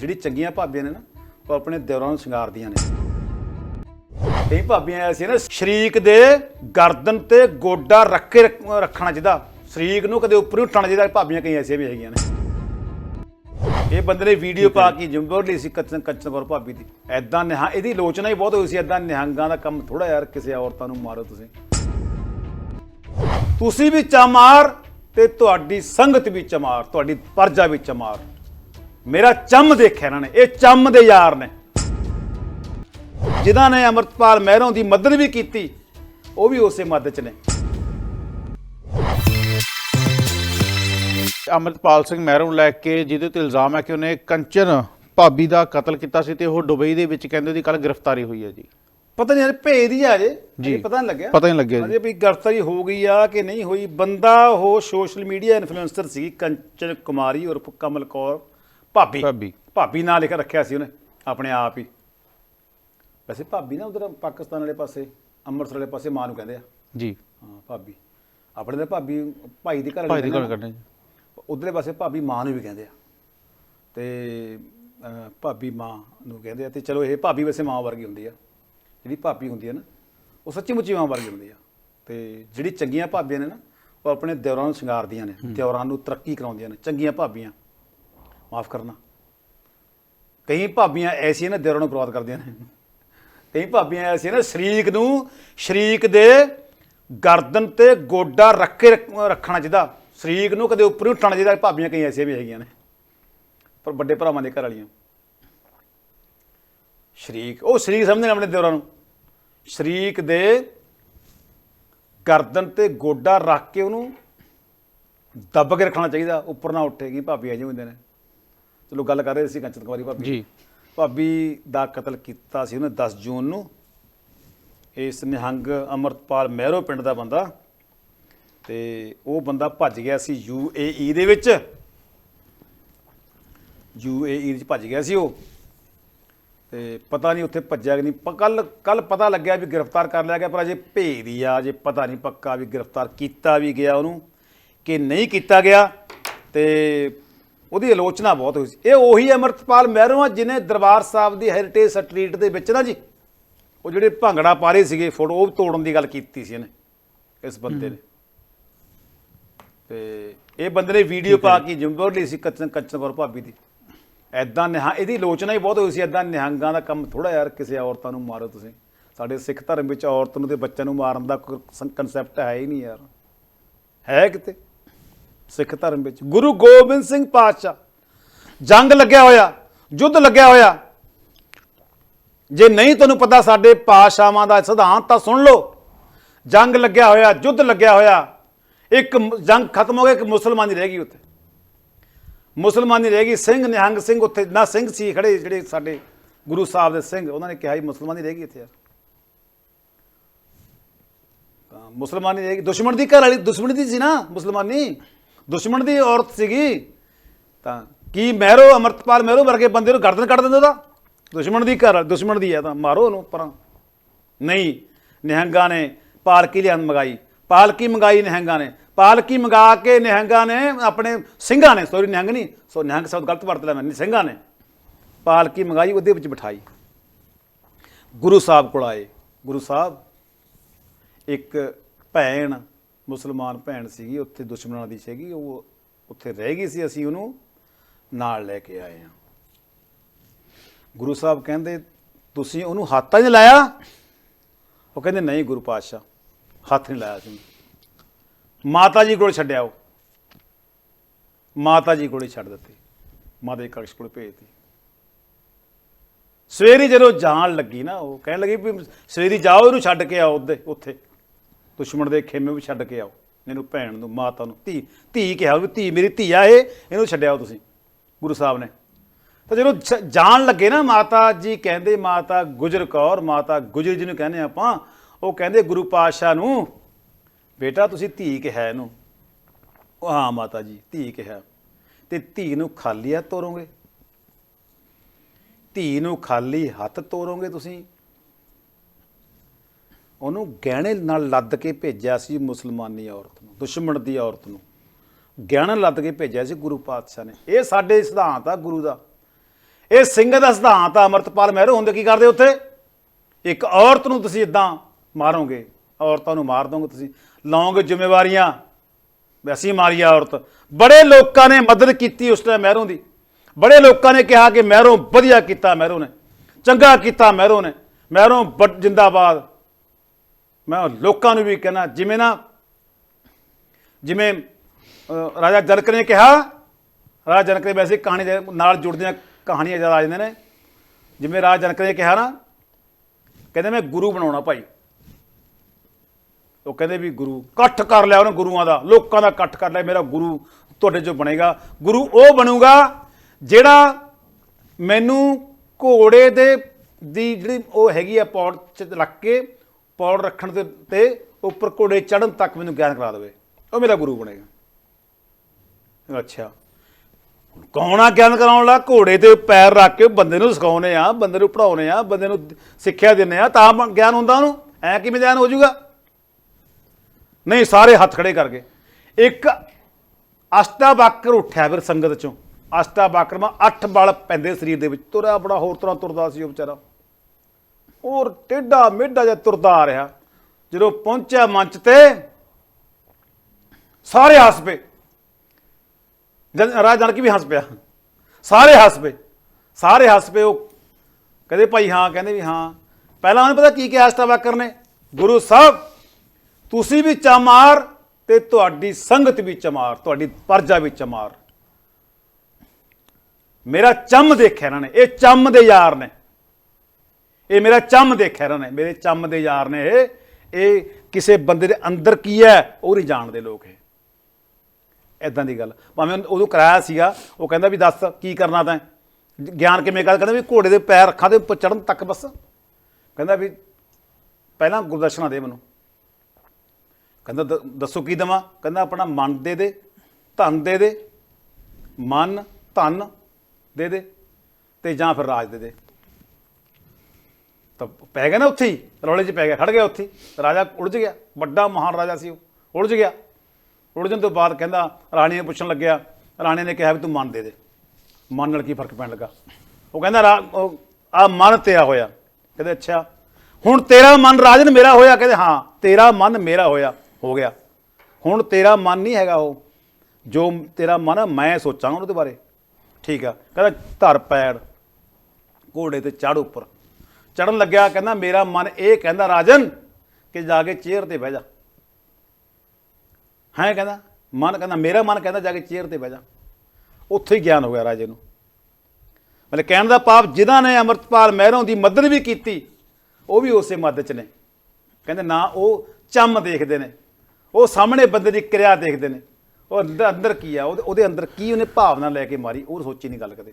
ਜਿਹੜੀ ਚੰਗੀਆਂ ਭਾਬੀਆਂ ਨੇ ਨਾ ਉਹ ਆਪਣੇ ਦਿਓਰਾਂ ਨੂੰ ਸ਼ਿੰਗਾਰਦੀਆਂ ਨੇ। ਕਈ ਭਾਬੀਆਂ ਐਸੀਆਂ ਨੇ ਸ਼ਰੀਕ ਦੇ ਗਰਦਨ ਤੇ ਗੋਡਾ ਰੱਖ ਕੇ ਰੱਖ- ਰੱਖਣਾ ਚਾਹੀਦਾ। ਸ਼ਰੀਕ ਨੂੰ ਕਦੇ ਉੱਪਰ ਉੱਠਣਾ ਚਾਹੀਦਾ ਭਾਬੀਆਂ ਕਈ ਐਸੀਆਂ ਵੀ ਹੈਗੀਆਂ ਨੇ। ਇਹ ਬੰਦੇ ਨੇ ਵੀਡੀਓ ਪਾ ਕੇ ਜਿੰਬਰ ਲਈ ਸੀ ਕੱਚਨ ਕੱਚਨ ਕੌਰ ਭਾਬੀ ਦੀ। ਐਦਾਂ ਨਿਹਾਂ ਇਹਦੀ ਲੋਚਨਾ ਹੀ ਬਹੁਤ ਹੋਈ ਸੀ ਐਦਾਂ ਨਿਹੰਗਾਂ ਦਾ ਕੰਮ ਥੋੜਾ ਯਾਰ ਕਿਸੇ ਔਰਤਾਂ ਨੂੰ ਮਾਰੋ ਤੁਸੀਂ। ਤੁਸੀਂ ਵੀ ਚਮਾਰ ਤੇ ਤੁਹਾਡੀ ਸੰਗਤ ਵੀ ਚਮਾਰ ਤੁਹਾਡੀ ਪਰਜਾ ਵੀ ਚਮਾਰ। ਮੇਰਾ ਚੰਮ ਦੇਖਿਆ ਇਹਨਾਂ ਨੇ ਇਹ ਚੰਮ ਦੇ ਯਾਰ ਨੇ। ਜਿਨ੍ਹਾਂ ਨੇ ਅਮਰਤਪਾਲ ਮਹਿਰੋਂ ਦੀ ਮਦਦ ਵੀ ਕੀਤੀ ਉਹ ਵੀ ਉਸੇ ਮਦਦ ਚ ਨੇ। ਅਮਰਤਪਾਲ ਸਿੰਘ ਮਹਿਰੋਂ ਨੂੰ ਲੈ ਕੇ ਜਿਹਦੇ ਤੇ ਇਲਜ਼ਾਮ ਹੈ ਕਿ ਉਹਨੇ ਕੰਚਨ ਭਾਬੀ ਦਾ ਕਤਲ ਕੀਤਾ ਸੀ ਤੇ ਉਹ ਦੁਬਈ ਦੇ ਵਿੱਚ ਕਹਿੰਦੇ ਉਹਦੀ ਕੱਲ ਗ੍ਰਿਫਤਾਰੀ ਹੋਈ ਹੈ ਜੀ। ਪਤਾ ਨਹੀਂ ਯਾਰ ਭੇਦ ਹੀ ਆ ਜੇ। ਜੀ। ਪਤਾ ਨਹੀਂ ਲੱਗਿਆ। ਪਤਾ ਨਹੀਂ ਲੱਗਿਆ ਜੀ। ਵੀ ਗ੍ਰਿਫਤਾਰੀ ਹੋ ਗਈ ਆ ਕਿ ਨਹੀਂ ਹੋਈ। ਬੰਦਾ ਉਹ ਸੋਸ਼ਲ ਮੀਡੀਆ ਇਨਫਲੂਐਂਸਰ ਸੀ ਕੰਚਨ ਕੁਮਾਰੀ ਉਰਫ ਕਮਲ ਕੌਰ। ਭਾਬੀ। ਭਾਬੀ। ਭਾਬੀ ਨਾਂ ਲਿਖ ਰੱਖਿਆ ਸੀ ਉਹਨੇ ਆਪਣੇ ਆਪ ਹੀ। ਵੈਸੇ ਭਾਬੀ ਨਾ ਉਧਰ ਪਾਕਿਸਤਾਨ ਵਾਲੇ ਪਾਸੇ ਅੰਮ੍ਰਿਤਸਰ ਵਾਲੇ ਪਾਸੇ ਮਾਂ ਨੂੰ ਕਹਿੰਦੇ ਆ। ਜੀ। ਹਾਂ ਭਾਬੀ। ਆਪਣੇ ਦੇ ਭਾਬੀ ਭਾਈ ਦੀ ਘਰ ਭਾਈ ਦੀ ਗੱਲ ਕਰਨੇ ਉਧਰਲੇ ਪਾਸੇ ਭਾਬੀ ਮਾਂ ਨੂੰ ਵੀ ਕਹਿੰਦੇ ਆ। ਤੇ ਅਹ, ਭਾਬੀ ਮਾਂ ਨੂੰ ਕਹਿੰਦੇ ਆ। ਤੇ ਚਲੋ ਇਹ ਭਾਬੀ ਵੈਸੇ ਮਾਂ ਵਰਗੀ ਹੁੰਦੀ ਆ। ਜਿਹੜੀ ਭਾਬੀ ਹੁੰਦੀ ਆ ਨਾ ਉਹ ਸੱਚੀ ਮੁੱਚੀ ਮਾਂ ਵਰਗੀ ਹੁੰਦੀ ਆ। ਤੇ ਜਿਹੜੀ ਚੰਗੀਆਂ ਭਾਬੀਆਂ ਨੇ ਨਾ ਉਹ ਆਪਣੇ ਦਿਓਰਾਂ ਨੂੰ ਸ਼ਿੰਗਾਰਦੀਆਂ ਨੇ ਦਿਓਰਾਂ ਨੂੰ ਤਰੱਕੀ ਕਰਾਉਂਦੀਆਂ ਨੇ ਚੰਗੀਆਂ ਭਾਬੀਆਂ। ਮਾਫ ਕਰਨਾ। ਕਈ ਭਾਬੀਆਂ ਐਸੀਆਂ ਨੇ ਦਿਓਰਾਂ ਨੂੰ ਬਰਬਾਦ ਕਰਦੀਆਂ ਨੇ। ਕਈ ਭਾਬੀਆਂ ਐਸੀਆਂ ਨੇ ਸ਼ਰੀਕ ਨੂੰ, ਸ਼ਰੀਕ ਦੇ ਗਰਦਨ ਤੇ ਗੋਡਾ ਰੱਖ ਕੇ ਰੱਖ- ਰੱਖਣਾ ਚਾਹੀਦਾ। ਸ਼ਰੀਕ ਨੂੰ ਕਦੇ ਉੱਪਰ ਨਹੀਂ ਉੱਠਣਾ ਚਾਹੀਦਾ। ਭਾਬੀਆਂ ਕਈ ਐਸੀਆਂ ਵੀ ਹੈਗੀਆਂ ਨੇ। ਪਰ ਵੱਡੇ ਭਰਾਵਾਂ ਦੇ ਘਰ ਵਾਲੀਆਂ। ਸ਼ਰੀਕ, ਉਹ ਸ਼ਰੀਕ ਸਮਝਦੇ ਨੇ ਆਪਣੇ ਦਿਓਰਾਂ ਨੂੰ। ਸ਼ਰੀਕ ਦੇ ਗਰਦਨ ਤੇ ਗੋਡਾ ਰੱਖ ਕੇ ਉਹਨੂੰ ਦੱਬ ਕੇ ਰੱਖਣਾ ਚਾਹੀਦਾ। ਉੱਪਰ ਨਾ ਉੱਠੇਗੀ ਭਾਬੀ ਅਜੇ ਹੁੰਦੇ ਨੇ। ਚਲੋ ਗੱਲ ਕਰ ਰਹੇ ਸੀ ਕੰਚਨ ਕੁਮਾਰੀ ਭਾਬੀ। ਜੀ। ਭਾਬੀ ਦਾ ਕਤਲ ਕੀਤਾ ਸੀ ਉਹਨੇ 10 ਜੂਨ ਨੂੰ। ਇਸ ਨਿਹੰਗ ਅਮਰਤਪਾਲ ਮਹਿਰੋ ਪਿੰਡ ਦਾ ਬੰਦਾ। ਤੇ ਉਹ ਬੰਦਾ ਭੱਜ ਗਿਆ ਸੀ ਯੂਏਈ ਦੇ ਵਿੱਚ। ਯੂਏਈ ਵਿੱਚ ਭੱਜ ਗਿਆ ਸੀ ਉਹ। ਤੇ ਪਤਾ ਨਹੀਂ ਉੱਥੇ ਭੱਜਿਆ ਕਿ ਨਹੀਂ। ਕੱਲ ਕੱਲ ਪਤਾ ਲੱਗਿਆ ਵੀ ਗ੍ਰਿਫਤਾਰ ਕਰ ਲਿਆ ਗਿਆ ਪਰ ਅਜੇ ਭੇਦ ਆ ਅਜੇ ਪਤਾ ਨਹੀਂ ਪੱਕਾ ਵੀ ਗ੍ਰਿਫਤਾਰ ਕੀਤਾ ਵੀ ਗਿਆ ਉਹਨੂੰ ਕਿ ਨਹੀਂ ਕੀਤਾ ਗਿਆ। ਤੇ ਉਹਦੀ ਆਲੋਚਨਾ ਬਹੁਤ ਹੋਈ ਸੀ। ਇਹ ਉਹੀ ਅਮਰਤਪਾਲ ਮਹਿਰੋਂ ਆ ਜਿਨੇ ਦਰਬਾਰ ਸਾਹਿਬ ਦੀ ਹੈਰੀਟੇਜ ਸਟਰੀਟ ਦੇ ਵਿੱਚ ਨਾ ਜੀ ਉਹ ਜਿਹੜੇ ਭੰਗੜਾ ਪਾ ਰਹੇ ਸੀਗੇ ਫੋਟੋ ਉਹ ਤੋੜਨ ਦੀ ਗੱਲ ਕੀਤੀ ਸੀ ਇਹਨੇ ਇਸ ਬੰਦੇ ਨੇ। ਤੇ ਇਹ ਬੰਦੇ ਨੇ ਵੀਡੀਓ ਪਾ ਕੇ ਜਿੰਬਰ ਲਈ ਸੀ ਕੱਚਨ ਕੱਚਨ ਕੌਰ ਭਾਬੀ ਦੀ। ਐਦਾਂ ਨਿਹਾਂ ਇਹਦੀ ਆਲੋਚਨਾ ਹੀ ਬਹੁਤ ਹੋਈ ਸੀ ਐਦਾਂ ਨਿਹੰਗਾਂ ਦਾ ਕੰਮ ਥੋੜਾ ਯਾਰ ਕਿਸੇ ਔਰਤਾਂ ਨੂੰ ਮਾਰੋ ਤੁਸੀਂ। ਸਾਡੇ ਸਿੱਖ ਧਰਮ ਵਿੱਚ ਔਰਤ ਨੂੰ ਤੇ ਬੱਚਿਆਂ ਨੂੰ ਮਾਰਨ ਦਾ ਕੋਈ ਕਨਸੈਪਟ ਹੈ ਹੀ ਨਹੀਂ ਯਾਰ। ਹੈ ਕਿਤੇ? ਸਿੱਖ ਧਰਮ ਵਿੱਚ। ਗੁਰੂ ਗੋਬਿੰਦ ਸਿੰਘ ਪਾਤਸ਼ਾਹ, ਜੰਗ ਲੱਗਿਆ ਹੋਇਆ, ਯੁੱਧ ਲੱਗਿਆ ਹੋਇਆ। ਜੇ ਨਹੀਂ ਤੁਹਾਨੂੰ ਪਤਾ ਸਾਡੇ ਪਾਸ਼ਾਵਾਂ ਦਾ ਸਿਧਾਂਤ ਤਾਂ ਸੁਣ ਲਓ। ਜੰਗ ਲੱਗਿਆ ਹੋਇਆ, ਯੁੱਧ ਲੱਗਿਆ ਹੋਇਆ। ਇੱਕ ਮ- ਜੰਗ ਖਤਮ ਹੋ ਗਿਆ ਇੱਕ ਮੁਸਲਮਾਨੀ ਰਹਿ ਗਈ ਉੱਥੇ। ਮੁਸਲਮਾਨੀ ਰਹਿ ਗਈ, ਸਿੰਘ ਨਿਹੰਗ ਸਿੰਘ ਉੱਥੇ, ਨਾ ਸਿੰਘ ਸੀ ਖੜੇ, ਜਿਹੜੇ ਸਾਡੇ ਗੁਰੂ ਸਾਹਿਬ ਦੇ ਸਿੰਘ, ਉਹਨਾਂ ਨੇ ਕਿਹਾ ਹੀ ਮੁਸਲਮਾਨੀ ਰਹਿ ਗਈ ਇੱਥੇ ਯਾਰ। ਤਾਂ ਮੁਸਲਮਾਨੀ ਰਹਿ ਗਈ। ਦੁਸ਼ਮਣ ਦੀ ਘਰ ਵਾਲੀ, ਦੁਸ਼ਮਣ ਦੀ ਸੀ ਨਾ, ਮੁਸਲਮਾਨੀ। ਦੁਸ਼ਮਣ ਦੀ ਔਰਤ ਸੀਗੀ, ਤਾਂ ਕੀ ਮਹਿਰੋ ਅਮਰਤਪਾਲ ਮਹਿਰੋ ਵਰਗੇ ਬੰਦੇ ਨੂੰ ਗਰਦਨ ਕੱਢ ਦਿੰਦੇ ਉਹਦਾ? ਦੁਸ਼ਮਣ ਦੀ ਘਰ, ਦੁਸ਼ਮਣ ਦੀ ਹੈ ਤਾਂ ਮਾਰੋ ਉਹਨੂੰ ਪਰਾਂ। ਨਹੀਂ, ਨਿਹੰਗਾਂ ਨੇ ਪਾਲਕੀ ਲਿਆਂਦ ਮੰਗਾਈ। ਪਾਲਕੀ ਮੰਗਾਈ ਨਿਹੰਗਾਂ ਨੇ। ਪਾਲਕੀ ਮੰਗਾ ਕੇ ਨਿਹੰਗਾਂ ਨੇ ਆਪਣੇ ਸਿੰਘਾਂ ਨੇ ਸੋਰੀ ਨਿਹੰਗ ਨਹੀਂ, ਸੋ ਨਿਹੰਗ ਸ਼ਬਦ ਗਲਤ ਵਰਤ ਲਿਆ ਮੈਂ ਸਿੰਘਾਂ ਨੇ। ਪਾਲਕੀ ਮੰਗਾਈ, ਉਹਦੇ ਵਿੱਚ ਬਿਠਾਈ। ਗੁਰੂ ਸਾਹਿਬ ਕੋਲ ਆਏ। ਗੁਰੂ ਸਾਹਿਬ, ਇੱਕ ਭੈਣ ਮੁਸਲਮਾਨ ਭੈਣ ਸੀਗੀ, ਉੱਥੇ ਦੁਸ਼ਮਣਾਂ ਦੀ ਸੀਗੀ, ਉਹ ਉੱਥੇ ਰਹਿ ਗਈ ਸੀ, ਅਸੀਂ ਉਹਨੂੰ ਨਾਲ ਲੈ ਕੇ ਆਏ ਹਾਂ। ਗੁਰੂ ਸਾਹਿਬ ਕਹਿੰਦੇ, ਤੁਸੀਂ ਉਹਨੂੰ ਹੱਥ ਤਾਂ ਨਹੀਂ ਲਾਇਆ? ਉਹ ਕਹਿੰਦੇ, ਨਹੀਂ ਗੁਰੂ ਪਾਤਸ਼ਾਹ, ਹੱਥ ਨਹੀਂ ਲਾਇਆ ਸੀ। ਮਾਤਾ ਜੀ ਕੋਲ ਛੱਡਿਆ ਉਹ। ਮਾਤਾ ਜੀ ਕੋਲ ਹੀ ਛੱਡ ਦਿੱਤੀ। ਮਾਤਾ ਜੀ ਕਲਸ਼ ਕੋਲ ਭੇਜਤੀ। ਸਵੇਰੀ ਜਦੋਂ ਜਾਣ ਲੱਗੀ ਨਾ, ਉਹ ਕਹਿਣ ਲੱਗੀ ਵੀ ਸਵੇਰੀ ਜਾਓ, ਇਹਨੂੰ ਛੱਡ ਕੇ ਆਓ ਉਹਦੇ ਉੱਥੇ। ਦੁਸ਼ਮਣ ਦੇ ਖੇਮੇ ਵੀ ਛੱਡ ਕੇ ਆਓ। ਇਹਨੂੰ ਭੈਣ ਨੂੰ, ਮਾਤਾ ਨੂੰ, ਧੀ ਧੀ ਕਿਹਾ ਵੀ ਧੀ ਮੇਰੀ ਧੀ ਆ ਇਹ, ਇਹਨੂੰ ਛੱਡਿਆਓ ਤੁਸੀਂ, ਗੁਰੂ ਸਾਹਿਬ ਨੇ। ਤਾਂ ਜਦੋਂ ਜਾਣ ਲੱਗੇ ਨਾ ਮਾਤਾ ਜੀ, ਕਹਿੰਦੇ ਮਾਤਾ ਗੁਜਰ ਕੌਰ, ਮਾਤਾ ਗੁਜਰ ਜੀ ਨੂੰ ਕਹਿੰਦੇ ਆਪਾਂ, ਉਹ ਕਹਿੰਦੇ ਗੁਰੂ ਪਾਤਸ਼ਾਹ ਨੂੰ, ਬੇਟਾ ਤੁਸੀਂ ਧੀ ਕਿਹਾ ਇਹਨੂੰ। ਉਹ ਹਾਂ ਮਾਤਾ ਜੀ, ਧੀ ਕਿਹਾ। ਤੇ ਧੀ ਨੂੰ ਖਾਲੀ ਹੱਥ ਤੋਰੋਗੇ। ਧੀ ਨੂੰ ਖਾਲੀ ਹੱਥ ਤੋਰੋਗੇ ਤੁਸੀਂ। ਉਹਨੂੰ ਗਹਿਣੇ ਨਾਲ ਲੱਦ ਕੇ ਭੇਜਿਆ ਸੀ ਮੁਸਲਮਾਨੀ ਔਰਤ ਨੂੰ, ਦੁਸ਼ਮਣ ਦੀ ਔਰਤ ਨੂੰ। ਗਹਿਣਾ ਲੱਦ ਕੇ ਭੇਜਿਆ ਸੀ ਗੁਰੂ ਪਾਤਸ਼ਾਹ ਨੇ। ਇਹ ਸਾਡੇ ਸਿਧਾਂਤ ਆ ਗੁਰੂ ਦਾ। ਇਹ ਸਿੰਘ ਦਾ ਸਿਧਾਂਤ ਆ, ਅਮਰਤਪਾਲ ਮਹਿਰੂ, ਹੁੰਦੇ ਕੀ ਕਰਦੇ ਉੱਥੇ? ਇੱਕ ਔਰਤ ਨੂੰ ਤੁਸੀਂ ਇਦਾਂ ਮਾਰੋਗੇ, ਔਰਤਾਂ ਨੂੰ ਮਾਰ ਦੋਗੇ ਤੁਸੀਂ। ਲਓਗੇ ਜ਼ਿੰਮੇਵਾਰੀਆਂ, ਵੈਸੀ ਮਾਰੀ ਆ ਔਰਤ। ਬੜੇ ਲੋਕਾਂ ਨੇ ਮਦਦ ਕੀਤੀ ਉਸ ਟਾਈਮ ਮਹਿਰੋਂ ਦੀ। ਬੜੇ ਲੋਕਾਂ ਨੇ ਕਿਹਾ ਕਿ ਮਹਿਰੋਂ ਵਧੀਆ ਕੀਤਾ ਮਹਿਰੋਂ ਨੇ। ਚੰਗਾ ਕੀਤਾ ਮਹਿਰੋਂ ਨੇ। ਮਹਿਰੋਂ ਬ- ਜਿੰਦਾਬਾਦ। ਮੈਂ ਲੋਕਾਂ ਨੂੰ ਵੀ ਕਹਿਣਾ, ਜਿਵੇਂ ਨਾ, ਜਿਵੇਂ ਰਾਜਾ ਜਨਕ ਨੇ ਕਿਹਾ, ਰਾਜਾ ਜਨਕ ਦੇ ਵੈਸੇ ਕਹਾਣੀ ਦੇ ਨਾਲ ਜੁੜਦੀਆਂ ਕਹਾਣੀਆਂ ਜ਼ਿਆਦਾ ਆ ਜਾਂਦੀਆਂ ਨੇ। ਜਿਵੇਂ ਰਾਜਾ ਜਨਕ ਨੇ ਕਿਹਾ ਨਾ, ਕਹਿੰਦੇ ਮੈਂ ਗੁਰੂ ਬਣਾਉਣਾ ਭਾਈ। ਉਹ ਕਹਿੰਦੇ ਵੀ ਗੁਰੂ, ਇਕੱਠ ਕਰ ਲਿਆ ਉਹਨੇ ਗੁਰੂਆਂ ਦਾ, ਲੋਕਾਂ ਦਾ ਇਕੱਠ ਕਰ ਲਿਆ, ਮੇਰਾ ਗੁਰੂ ਤੁਹਾਡੇ ਚੋਂ ਬਣੇਗਾ। ਗੁਰੂ ਉਹ ਬਣੂਗਾ ਜਿਹੜਾ ਮੈਨੂੰ ਘੋੜੇ ਦੇ, ਦੀ ਜਿਹੜੀ ਉਹ ਹੈਗੀ ਆ ਪੌੜ ਚ ਰੱਖ ਕੇ ਪੌੜ ਰੱਖਣ ਦੇ ਤੇ ਉੱਪਰ ਘੋੜੇ ਚੜਨ ਤੱਕ ਮੈਨੂੰ ਗਿਆਨ ਕਰਾ ਦੇਵੇ। ਉਹ ਮੇਰਾ ਗੁਰੂ ਬਣੇਗਾ। ਅੱਛਾ। ਕੌਣ ਆ ਗਿਆਨ ਕਰਾਉਣ ਲਾ ਘੋੜੇ ਤੇ ਪੈਰ ਰੱਖ ਕੇ ਬੰਦੇ ਨੂੰ ਸਿਖਾਉਨੇ ਆ, ਬੰਦੇ ਨੂੰ ਪੜਾਉਨੇ ਆ, ਬੰਦੇ ਨੂੰ ਸਿੱਖਿਆ ਦਿੰਨੇ ਆ, ਤਾਂ ਗਿਆਨ ਹੁੰਦਾ ਉਹਨੂੰ। ਐ ਕਿਵੇਂ ਗਿਆਨ ਹੋ ਜਾਊਗਾ ਨਹੀਂ, ਸਾਰੇ ਹੱਥ ਖੜੇ ਕਰਕੇ। ਇੱਕ ਇੱਕ ਅਸ਼ਟਾਵਕਰ ਉੱਠਿਆ ਫਿਰ ਸੰਗਤ ਚੋਂ। ਅਸ਼ਟਾਵਕਰ ਮਾ ਅੱਠ ਬਲ ਪੈਂਦੇ ਸਰੀਰ ਦੇ ਵਿੱਚ। ਤੁਰਿਆ ਬੜਾ ਹੋਰ ਤਰ੍ਹਾਂ ਤੁਰਦਾ ਸੀ ਉਹ ਵਿਚਾਰਾ। ਔਰ ਟੇਢਾ ਮੇਢਾ ਜਿਹਾ ਤੁਰਦਾ ਆ ਰਿਹਾ। ਜਦੋਂ ਪਹੁੰਚਿਆ ਮੰਚ ਤੇ, ਸਾਰੇ ਹੱਸ ਪਏ ਜਨ ਰਾਜ ਜਾਨਕੀ ਵੀ ਹੱਸ ਪਿਆ ਸਾਰੇ ਹੱਸ ਪਏ ਸਾਰੇ ਹੱਸ ਪਏ ਉਹ ਕਹਿੰਦੇ ਭਾਈ ਹਾਂ, ਕਹਿੰਦੇ ਵੀ ਹਾਂ। ਪਹਿਲਾਂ ਉਹਨੇ ਪਤਾ ਕੀ ਕਿਹਾ ਅਸ਼ਟਾਵਕਰ ਨੇ? ਗੁਰੂ ਸਾਹਿਬ, ਤੁਸੀਂ ਵੀ ਚਮਾਰ ਤੇ ਤੁਹਾਡੀ ਸੰਗਤ ਵੀ ਚਮਾਰ, ਤੁਹਾਡੀ ਪਰਜਾ ਵੀ ਚਮਾਰ। ਮੇਰਾ ਚੰਮ ਦੇਖਿਆ ਇਹਨਾਂ ਨੇ। ਇਹ ਚੰਮ ਦੇ ਯਾਰ ਨੇ। ਇਹ ਮੇਰਾ ਚੰਮ ਦੇਖਿਆ ਇਹਨਾਂ ਨੇ ਮੇਰੇ ਚੰਮ ਦੇ ਯਾਰ ਨੇ ਇਹ। ਇਹ ਕਿਸੇ ਬੰਦੇ ਦੇ ਅੰਦਰ ਕੀ ਹੈ, ਉਹ ਨਹੀਂ ਜਾਣਦੇ ਲੋਕ ਇਹ। ਐਦਾਂ ਦੀ ਗੱਲ। ਭਾਵੇਂ ਉਹਨੇ ਉਦੋਂ ਕਰਾਇਆ ਸੀਗਾ, ਉਹ ਕਹਿੰਦਾ ਵੀ ਦੱਸ, ਕੀ ਕਰਨਾ ਤੈਂ? ਗਿਆਨ ਕਿਵੇਂ ਕਰ? ਕਹਿੰਦਾ ਵੀ ਘੋੜੇ ਦੇ ਪੈਰ ਅੱਖਾਂ ਦੇ ਉੱਪਰ ਚੜਨ ਤੱਕ ਬਸ। ਕਹਿੰਦਾ ਵੀ ਪਹਿਲਾਂ ਗੁਰਦਰਸ਼ਨਾ ਦੇ ਮੈਨੂੰ। ਕਹਿੰਦਾ ਦ- ਦੱਸੋ ਕੀ ਦੇਵਾਂ? ਕਹਿੰਦਾ ਆਪਣਾ ਮਨ ਦੇ ਦੇ, ਧਨ ਦੇ ਦੇ, ਮਨ, ਧਨ ਦੇ ਦੇ, ਤੇ ਜਾਂ ਫਿਰ ਰਾਜ ਦੇ ਦੇ। ਤਾਂ ਪੈ ਗਿਆ ਨਾ ਉੱਥੇ ਹੀ, ਰੌਲੇ 'ਚ ਪੈ ਗਿਆ ਖੜ ਗਿਆ ਉੱਥੇ ਰਾਜਾ ਉਲਝ ਗਿਆ, ਵੱਡਾ ਮਹਾਨ ਰਾਜਾ ਸੀ ਉਹ, ਉਲਝ ਗਿਆ। ਉਲਝਣ ਤੋਂ ਬਾਅਦ ਕਹਿੰਦਾ ਰਾਣੀ ਨੂੰ ਪੁੱਛਣ ਲੱਗਿਆ ਰਾਣੀ ਨੇ ਕਿਹਾ ਵੀ ਤੂੰ ਮਨ ਦੇ ਦੇ। ਮਨ ਨਾਲ ਕੀ ਫ਼ਰਕ ਪੈਣ ਲੱਗਾ? ਉਹ ਕਹਿੰਦਾ, ਰਾ- ਉਹ ਆ ਮਨ ਤੇਰਾ ਹੋਇਆ। ਕਹਿੰਦੇ, ਅੱਛਾ। ਹੁਣ ਤੇਰਾ ਮਨ ਰਾਜਨ ਮੇਰਾ ਹੋਇਆ? ਕਹਿੰਦੇ, ਹਾਂ, ਤੇਰਾ ਮਨ ਮੇਰਾ ਹੋਇਆ, ਹੋ ਗਿਆ। ਹੁਣ ਤੇਰਾ ਮਨ ਨਹੀਂ ਹੈਗਾ ਉਹ। ਜੋ ਤੇਰਾ ਮਨ ਮੈਂ ਸੋਚਾਂਗਾ ਉਹਦੇ ਬਾਰੇ। ਠੀਕ ਆ। ਕਹਿੰਦਾ, ਧਰ ਪੈੜ, ਘੋੜੇ ਤੇ ਚੜ ਉੱਪਰ। ਚੜਨ ਲੱਗਿਆ, ਕਹਿੰਦਾ, ਮੇਰਾ ਮਨ ਇਹ ਕਹਿੰਦਾ, ਰਾਜਨ, ਕਿ ਜਾ ਕੇ ਚੇਅਰ ਤੇ ਬਹਿ ਜਾ। ਹੈ ਕਹਿੰਦਾ, ਮਨ ਕਹਿੰਦਾ, ਮੇਰਾ ਮਨ ਕਹਿੰਦਾ ਜਾ ਕੇ ਚੇਅਰ ਤੇ ਬਹਿ ਜਾ। ਉੱਥੇ ਹੀ ਗਿਆਨ ਹੋ ਗਿਆ ਰਾਜੇ ਨੂੰ। ਮਤਲਬ ਕਹਿਣ ਦਾ ਪਾਪ ਜਿਨ੍ਹਾਂ ਨੇ ਅਮਰਤਪਾਲ ਮਹਿਰੋਂ ਦੀ ਮਦਦ ਵੀ ਕੀਤੀ, ਉਹ ਵੀ ਉਸੇ ਮਦਦ ਚ ਨੇ। ਕਹਿੰਦੇ, ਨਾ, ਉਹ ਚੰਮ ਦੇਖਦੇ ਨੇ। ਉਹ ਸਾਹਮਣੇ ਬੰਦੇ ਦੀ ਕਿਰਿਆ ਦੇਖਦੇ ਨੇ। ਉਹ ਅੰਦਰ ਅੰਦਰ ਕੀ ਆ? ਉਹਦੇ ਉਹਦੇ ਅੰਦਰ ਕੀ ਉਹਨੇ ਭਾਵਨਾ ਲੈ ਕੇ ਮਾਰੀ? ਉਹ ਸੋਚੀ ਨਹੀਂ ਗੱਲ ਕਦੇ।